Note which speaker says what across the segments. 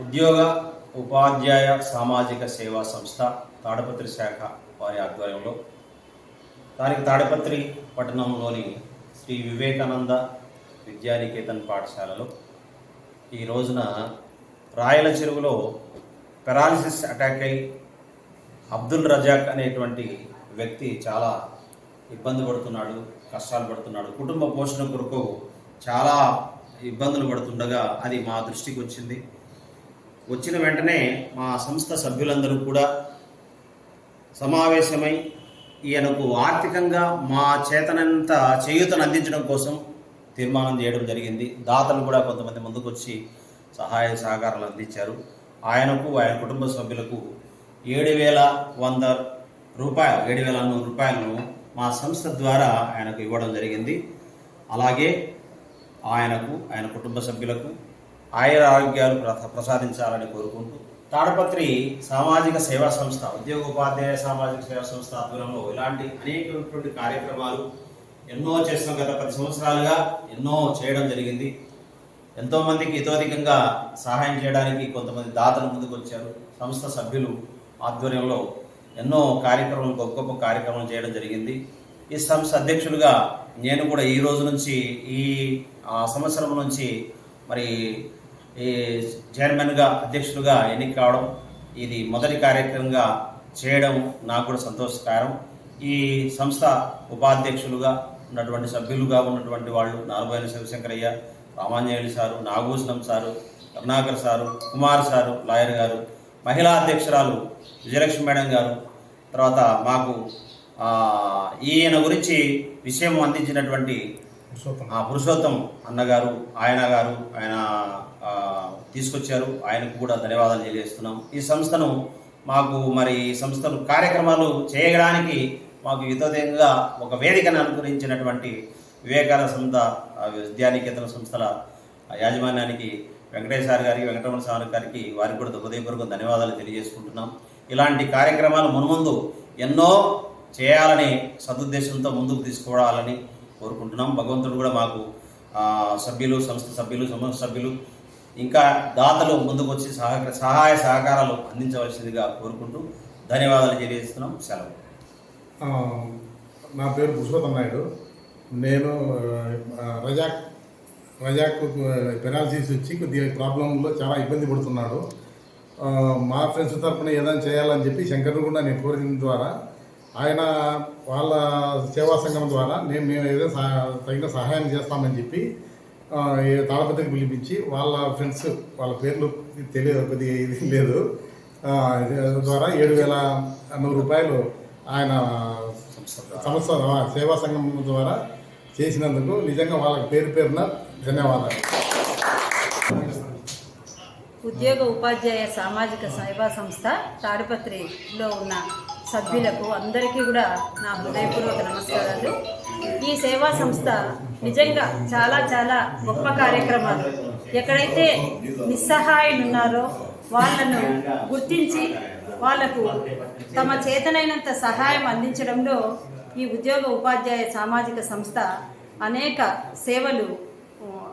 Speaker 1: ఉద్యోగ ఉపాధ్యాయ సామాజిక సేవా సంస్థ తాడపత్రి శాఖ వారి ఆధ్వర్యంలో దానికి తాడపత్రి పట్టణంలోని శ్రీ వివేకానంద విద్యానికేతన్ పాఠశాలలో ఈ రోజున రాయల చెరువులో పెరాలిసిస్ అటాక్ అయి అబ్దుల్ రజాక్ అనేటువంటి వ్యక్తి చాలా ఇబ్బంది పడుతున్నాడు కష్టాలు పడుతున్నాడు. కుటుంబ పోషణ కొరకు చాలా ఇబ్బందులు పడుతుండగా అది మా దృష్టికి వచ్చింది. వచ్చిన వెంటనే మా సంస్థ సభ్యులందరూ కూడా సమావేశమై ఈయనకు ఆర్థికంగా మా చేతనంత చేయూతను అందించడం కోసం తీర్మానం చేయడం జరిగింది. దాతలు కూడా కొంతమంది ముందుకొచ్చి సహాయ సహకారాలు అందించారు. ఆయనకు ఆయన కుటుంబ సభ్యులకు ఏడు వేల వంద రూపాయలు ఏడు వేల నూరు రూపాయలను మా సంస్థ ద్వారా ఆయనకు ఇవ్వడం జరిగింది. అలాగే ఆయనకు ఆయన కుటుంబ సభ్యులకు ఆయుర ఆరోగ్యాలు ప్రసాదించాలని కోరుకుంటూ తాడపత్రి సామాజిక సేవా సంస్థ ఉద్యోగోపాధ్యాయ సామాజిక సేవా సంస్థ ఆధ్వర్యంలో ఇలాంటి అనేకటువంటి కార్యక్రమాలు ఎన్నో చేసిన గత పది సంవత్సరాలుగా ఎన్నో చేయడం జరిగింది. ఎంతోమందికి ఇతోధికంగా సహాయం చేయడానికి కొంతమంది దాతలు ముందుకు వచ్చారు. సంస్థ సభ్యులు ఆధ్వర్యంలో ఎన్నో కార్యక్రమాలు గొప్ప గొప్ప కార్యక్రమాలు చేయడం జరిగింది. ఈ సంస్థ అధ్యక్షులుగా నేను కూడా ఈ రోజు నుంచి ఈ సంవత్సరం నుంచి మరి ఈ చైర్మన్గా అధ్యక్షులుగా ఎన్నిక కావడం ఇది మొదటి కార్యక్రమంగా చేయడం నాకు కూడా సంతోషకరం. ఈ సంస్థ ఉపాధ్యక్షులుగా ఉన్నటువంటి సభ్యులుగా ఉన్నటువంటి వాళ్ళు నాలుగైన Sivasankaraiah Ramanjaneyulu sir Nagabhushanam sir Karunakar sir Kumar sir lawyer గారు మహిళా అధ్యక్షురాలు విజయలక్ష్మి మేడం గారు తర్వాత మాకు ఈయన గురించి విషయం అందించినటువంటి పురుషోత్తం అన్నగారు ఆయన గారు ఆయన తీసుకొచ్చారు. ఆయనకు కూడా ధన్యవాదాలు తెలియజేస్తున్నాం. ఈ సంస్థను మాకు మరి ఈ సంస్థను కార్యక్రమాలు చేయడానికి మాకు యుతోదయంగా ఒక వేదికను అనుకరించినటువంటి వివేకానంద సంస్థ విద్యానికేతన సంస్థల యాజమాన్యానికి వెంకటేశ్వర గారికి వెంకటరమణ స్వామి గారికి వారికి కూడా హృదయపూర్వక ధన్యవాదాలు తెలియజేసుకుంటున్నాం. ఇలాంటి కార్యక్రమాలు మున్ముందు ఎన్నో చేయాలని సదుద్దేశంతో ముందుకు తీసుకోవాలని కోరుకుంటున్నాం. భగవంతుడు కూడా మాకు సభ్యులు సంస్థ సభ్యులు సంస్థ సభ్యులు ఇంకా దాతలు ముందుకు వచ్చి సహక సహాయ సహకారాలు అందించవలసిందిగా కోరుకుంటూ ధన్యవాదాలు తెలియజేస్తున్నాం. సెలవు.
Speaker 2: నా పేరు పుష్పతం నాయుడు. నేను రజాక్ రజాక్ పెనాల్టీస్ వచ్చి కొద్దిగా ప్రాబ్లంలో చాలా ఇబ్బంది పడుతున్నాడు. మా ఫ్రెండ్స్ తరఫున ఏదైనా చేయాలని చెప్పి శంకర్ను కూడా నేను కోరిన ద్వారా ఆయన వాళ్ళ సేవా సంఘం ద్వారా నేను మేము ఏదైనా తగిన సహాయం చేస్తామని చెప్పి తాళపత్రికి పిలిపించి వాళ్ళ ఫ్రెండ్స్ వాళ్ళ పేర్లు తెలియదు కొద్దిగా ఇది లేదు. ద్వారా ఏడు వేల నూరు రూపాయలు ఆయన సంస్థ సేవా సంఘం ద్వారా చేసినందుకు నిజంగా వాళ్ళకి పేరు పేరున ధన్యవాదాలు.
Speaker 3: ఉద్యోగ ఉపాధ్యాయ సామాజిక సేవా సంస్థ తాడిపత్రిలో ఉన్న సభ్యులకు అందరికీ కూడా నా హృదయపూర్వక నమస్కారాలు. ఈ సేవా సంస్థ నిజంగా చాలా చాలా గొప్ప కార్యక్రమాలు. ఎక్కడైతే నిస్సహాయులు ఉన్నారో వాళ్ళను గుర్తించి వాళ్ళకు తమ చేతనైనంత సహాయం అందించడంలో ఈ ఉద్యోగ ఉపాధ్యాయ సామాజిక సంస్థ అనేక సేవలు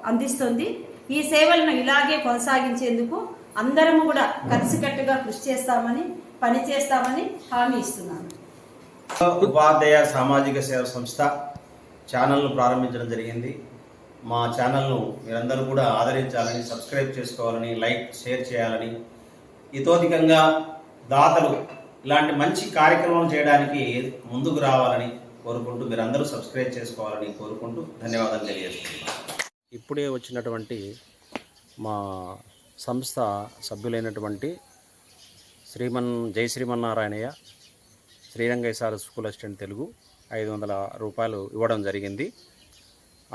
Speaker 3: అందిస్తుంది. ఈ సేవలను ఇలాగే కొనసాగించేందుకు అందరము కూడా కలిసికట్టుగా కృషి చేస్తామని పని చేస్తామని హామీ ఇస్తున్నాను.
Speaker 1: ఉపాధ్యాయ సామాజిక సేవ సంస్థ ఛానల్ను ప్రారంభించడం జరిగింది. మా ఛానల్ను మీరందరూ కూడా ఆదరించాలని సబ్స్క్రైబ్ చేసుకోవాలని లైక్ షేర్ చేయాలని ఇతోధికంగా దాతలు ఇలాంటి మంచి కార్యక్రమం చేయడానికి ముందుకు రావాలని కోరుకుంటూ మీరందరూ సబ్స్క్రైబ్ చేసుకోవాలని కోరుకుంటూ ధన్యవాదాలు తెలియజేస్తున్నాను. ఇప్పుడే వచ్చినటువంటి మా సంస్థ సభ్యులైనటువంటి Sriman Jai Srimannarayanaiah Srirangaiah sir school assistant Telugu ఐదు వందల రూపాయలు ఇవ్వడం జరిగింది.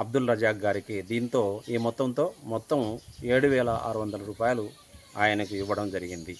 Speaker 1: అబ్దుల్ రజాక్ గారికి దీంతో ఈ మొత్తంతో మొత్తం ఏడు వేల ఆరు వందల రూపాయలు ఆయనకు ఇవ్వడం జరిగింది.